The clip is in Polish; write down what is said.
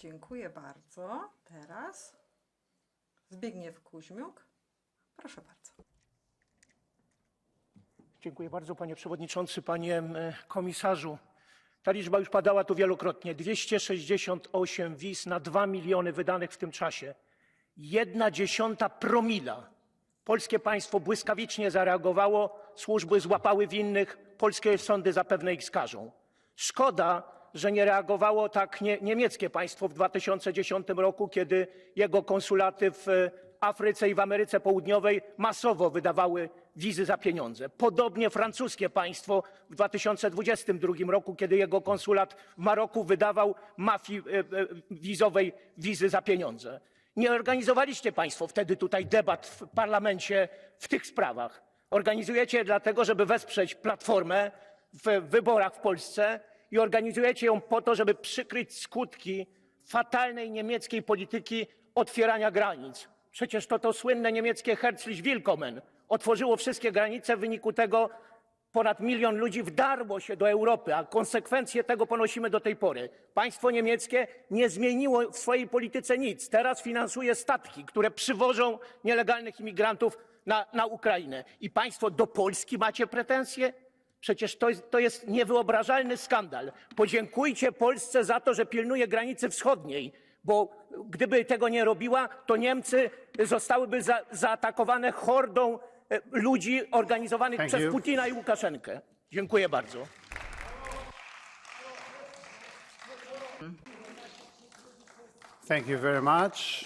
Dziękuję bardzo. Teraz Zbigniew Kuźmiuk. Proszę bardzo. Dziękuję bardzo, panie przewodniczący, panie komisarzu. Ta liczba już padała tu wielokrotnie. 268 wiz na 2 miliony wydanych w tym czasie. Jedna dziesiąta promila. Polskie państwo błyskawicznie zareagowało, służby złapały winnych, polskie sądy zapewne ich skażą. Szkoda, że nie reagowało tak nie, niemieckie państwo w 2010 roku, kiedy jego konsulaty w e, Afryce i w Ameryce Południowej masowo wydawały wizy za pieniądze. Podobnie francuskie państwo w 2022 roku, kiedy jego konsulat w Maroku wydawał mafii e, e, wizowej wizy za pieniądze. Nie organizowaliście państwo wtedy tutaj debat w parlamencie w tych sprawach. Organizujecie je dlatego, żeby wesprzeć Platformę w wyborach w Polsce i organizujecie ją po to, żeby przykryć skutki fatalnej niemieckiej polityki otwierania granic. Przecież to to słynne niemieckie Herzlich Willkommen otworzyło wszystkie granice, w wyniku tego ponad milion ludzi wdarło się do Europy, a konsekwencje tego ponosimy do tej pory. Państwo niemieckie nie zmieniło w swojej polityce nic. Teraz finansuje statki, które przywożą nielegalnych imigrantów na, na Ukrainę. I państwo do Polski macie pretensje? Przecież to jest, to jest niewyobrażalny skandal. Podziękujcie Polsce za to, że pilnuje granicy wschodniej, bo gdyby tego nie robiła, to Niemcy zostałyby za, zaatakowane hordą e, ludzi organizowanych Thank przez you. Putina i Łukaszenkę. Dziękuję bardzo. thank you very much.